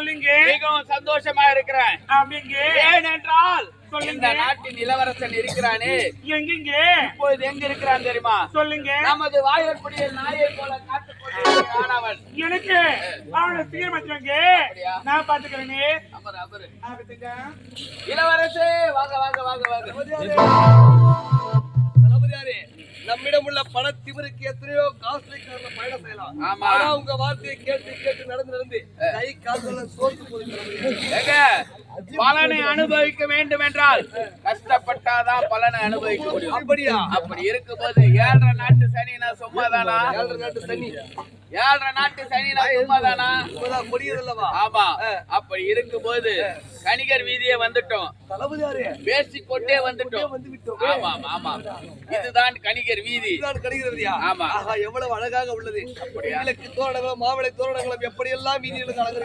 சொல்லுங்க. மிகவும் சந்தோஷமா இருக்கிறேன் அப்படிங்க ஏனென்றால். இந்த நாட்டின் இளவரசன் இருக்கிறானே. எங்கெங்க? இப்பொழுது எங்க இருக்கிறான் தெரியுமா? சொல்லுங்க. நமது வாயற்படியில் நாயை போல காத்துக் கொண்டிருக்கிற ஆடவன் எனக்கு அவனை அப்படியா? நான் பாத்துக்கிறேனே. இளவரசே வாங்க வாங்க வாங்க வாங்க. நம்மிடம் உள்ள பண திமிருக்கு எத்தனையோ காஸ்ட்லிக்கான பயணம் செய்யலாம். ஆனா உங்க வார்த்தையை கேட்டு கேட்டு நடந்து நடந்து கை கால்கள் சோர்ந்து ஏங்க, பலனை அனுபவிக்க வேண்டும் என்றால் கஷ்டப்பட்டாதான் பலனை அனுபவிக்க முடியும். அப்படியா? அப்படி இருக்கும்போது ஏழரை நாட்டு சனினா சும்மாதானா? ஏழரை நாட்டு சனி. ஏழரை நாட்டு சும்மாதானா? இப்பதான் முடியுதல்லவா ஆமா. அப்படி இருக்கும்போது கணிகர் வீதியே வந்துட்டோம். தளபதியாரே. பேசிக்கொண்டே வந்துட்டோம். ஆமா ஆமா இதுதான் கணிகர் வீதி. இதுதான் கிடைக்கிறதுயா ஆமா. ஆஹா எவ்வளவு அழகாக உள்ளது. விளக்கு தோரணங்களும் மாவிளை தோரணங்களும் எப்படியெல்லாம் வீதிகளுக்கு அழகு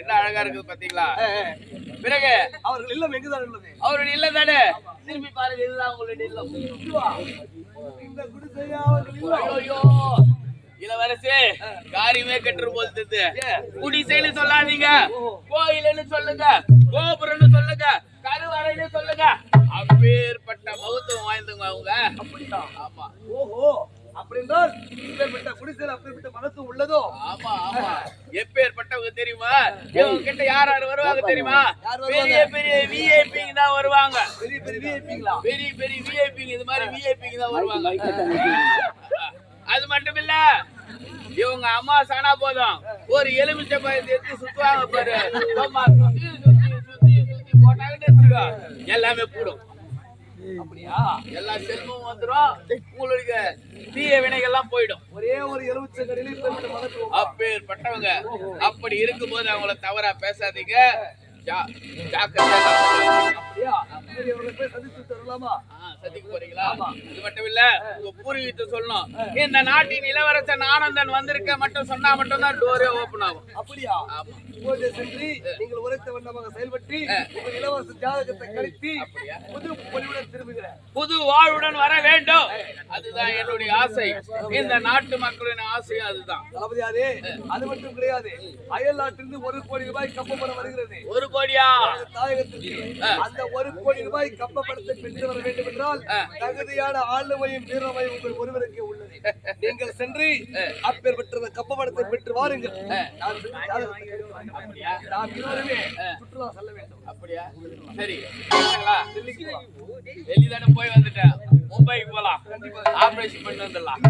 என்ன அழகா இருக்குது பாத்தீங்களா? பிறகு? அவர்கள் இல்லம் எங்குதான் உள்ளது? அவருடைய இல்ல தானே? திரும்பி பாருங்க இதுதான் உங்களுடைய இல்லம். இந்த குடிசையா அவர்கள் இல்லம்? ஐயோ இளவரசே காரியமே கட்டுற போது குடிசைன்னு சொல்லாதீங்க. கோயில்னு சொல்லுங்க. கோபுரம்னு சொல்லுங்க. கருவறைன்னு சொல்லுங்க. அப்பேற்பட்ட மகத்துவம் வாய்ந்தவங்க அவங்க. அப்படியா? ஆமா. ஓஹோ. அப்படி என்றால் இப்பேற்பட்ட குடிசையில் அப்பேற்பட்ட மகத்துவம் உள்ளதோ? ஆமா ஆமா. எப்பேற்பட்டவங்க தெரியுமா? இவங்க கிட்ட யார் யார் வருவாங்க தெரியுமா? பெரிய பெரிய விஐபி தான் வருவாங்க. பெரிய பெரிய விஐபிங்களா பெரிய பெரிய விஐபி இது மாதிரி விஐபி தான் வருவாங்க. அது மட்டும் இல்ல இவங்க அம்மா சானா போதும். ஒரு எலுமிச்சை பழத்தை எடுத்து சுத்துவாங்க பாரு. சும்மா சுத்தி சுத்தி சுத்தி சுத்தி போட்டாங்கன்னு எல்லாமே கூடும் அப்படியா? எல்லா செல்வமும் வந்துரும். உங்களுக்கு தீய வினைகள்லாம் போயிடும். ஒரே ஒரு எலுமிச்சை கடையில் அப்பேற்பட்டவங்க. அப்படி இருக்கும்போது அவங்கள தவறா பேசாதீங்க. ஜா- ஜாக்கிரதையா அப்படியா? சந்திக்க போறீங்களா? இது மட்டும் இல்ல உங்க பூர்வீகத்தை சொல்லணும். இந்த நாட்டின் இளவரசன் ஆனந்தன் வந்திருக்க மட்டும் சொன்னா மட்டும் தான் டோரே ஓபன் ஆகும். அப்படியா? இப்போது சென்று நீங்கள் உரைத்த வண்ணமாக செயல்பட்டு உங்கள் இளவரச ஜாதகத்தை கழித்து புது பொலிவுடன் திரும்புகிறேன். புது வாழ்வுடன் வர வேண்டும். அதுதான் என்னுடைய ஆசை. இந்த நாட்டு மக்களின் ஆசையும் அதுதான். தளபதியாரே அது மட்டும் கிடையாது. அயல் நாட்டிலிருந்து ஒரு கோடி ரூபாய் கப்பப்படம் வருகிறது. ஒரு கோடியா? நமது தாயகத்திற்கு அந்த ஒரு கோடி ரூபாய் கப்பப்படத்தை பெற்று வர வேண்டும் என்றால் தகுதியான ஆளுமையும் வீரமையும் உங்கள் ஒருவருக்கே உள்ளது. நீங்கள் சென்று அப்பேற்பட்ட அந்த கப்பப்படத்தை பெற்று வாருங்கள். நாம் இருவருமே சுற்றுலா செல்ல வேண்டும். அப்படியா? சரி. டெல்லி தானே போய் வந்துட்டேன். மும்பைக்கு போலாம். ஆபரேஷன் பண்ணி வந்துடலாம்.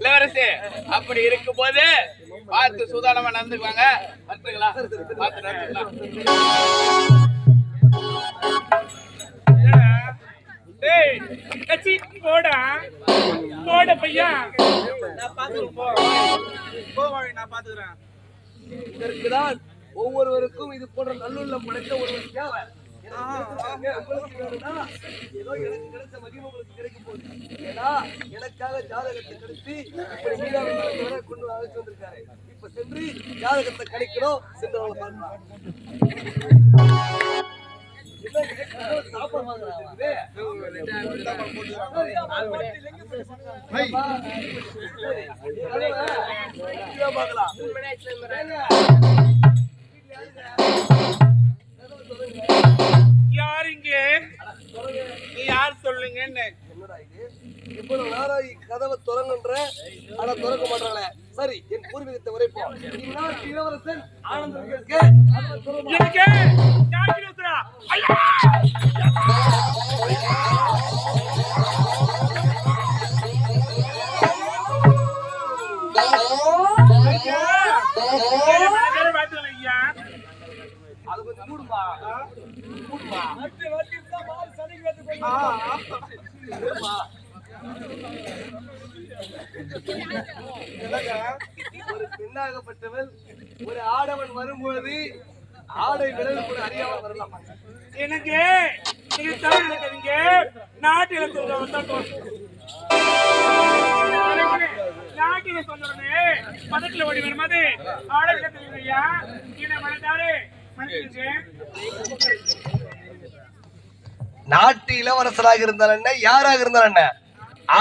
இளவரசி அப்படி இருக்கும்போது பார்த்து சூதானமா நடந்துக்குவாங்க. வந்துங்களா பார்த்து நடந்துக்கலாம். போட பையா நான் பாத்துக்கிறேன் இதற்குதான் ஒவ்வொருவருக்கும் இது போன்ற நல்லுள்ளம் படைத்த ஒருவர் தேவை ஏதோ எனக்கு கிடைச்ச மகிமை உங்களுக்கு கிடைக்க போகுது. ஏன்னா, எனக்காக ஜாதகத்தை கணித்து இப்படி மீனாவை கொண்டு அழைச்சு வந்திருக்காரு. இப்ப சென்று ஜாதகத்தை கணிக்கணும், சென்று அவளை பார்க்கலாம். சாப்பாடு வாங்குறாங்களா யார் இங்கே நீ யார் சொல்லுங்கன்னு என்னடா இது? இவ்வளவு நேரம் கதவை திறங்கன்ற, ஆனா திறக்க மாட்டாங்களே. சரி, என் பூர்வீகத்தை உரைப்போம். இந்நாட்டு இளவரசன் பார்த்துக்கலாம் ஐயா. அது கொஞ்சம் மூடுமா? மூடுமா? ஒரு பெண்ணாகப்பட்டவள் ஒரு ஆடவன் வரும்பொழுது ஆடை விலகு கூட அறியாமல் வரலாம். எனக்கு நீங்க தவறு நினைக்காதீங்க நாட்டில நாட்டில சொல்றவனே பதத்துல ஓடி வரும்போது ஆட ஐயா. என்ன மனதாரு? மன்னிச்சுங்க நாட்டு இளவரசராக இருந்தால் என்ன? யாராக இருந்தால் என்ன?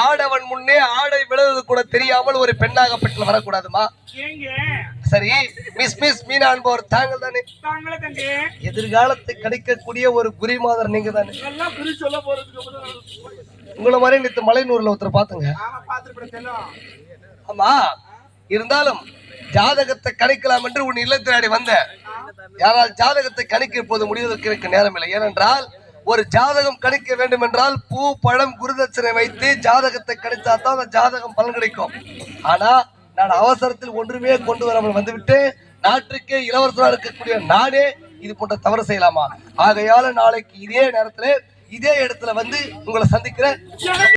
ஆடவன் முன்னே ஆடை விழுவது கூட தெரியாமல் ஒரு பெண்ணாக பெற்று வரக்கூடாதுமா? சரி மிஸ் மிஸ் மீனா என்பவர் தாங்கள் தானே எதிர்காலத்தை கிடைக்கக்கூடிய ஒரு குருமாதர் நீங்க தானே? உங்களை மாதிரி நேற்று மலைநூர்ல ஒருத்தர் பாத்துங்க ஆமா இருந்தாலும் ஜாதகத்தை கணிக்கலாம் என்று உன் இல்லத்தினாடி வந்தேன். யாரால் ஜாதகத்தை கணிக்க இப்போது முடிவதற்கு எனக்கு நேரமில்லை. ஏனென்றால் ஒரு ஜாதகம் கணிக்க வேண்டும் என்றால் பூ பழம் குருதட்சணை வைத்து ஜாதகத்தை கணித்தா தான் அந்த ஜாதகம் பலன் கிடைக்கும். ஆனா நான் அவசரத்தில் ஒன்றுமே கொண்டு வராமல் வந்துவிட்டு நாட்டுக்கே இளவரசராக இருக்கக்கூடிய நானே இது போன்ற தவறு செய்யலாமா? ஆகையால நாளைக்கு இதே நேரத்தில் இதே இடத்துல வந்து உங்களை சந்திக்கிறேன்.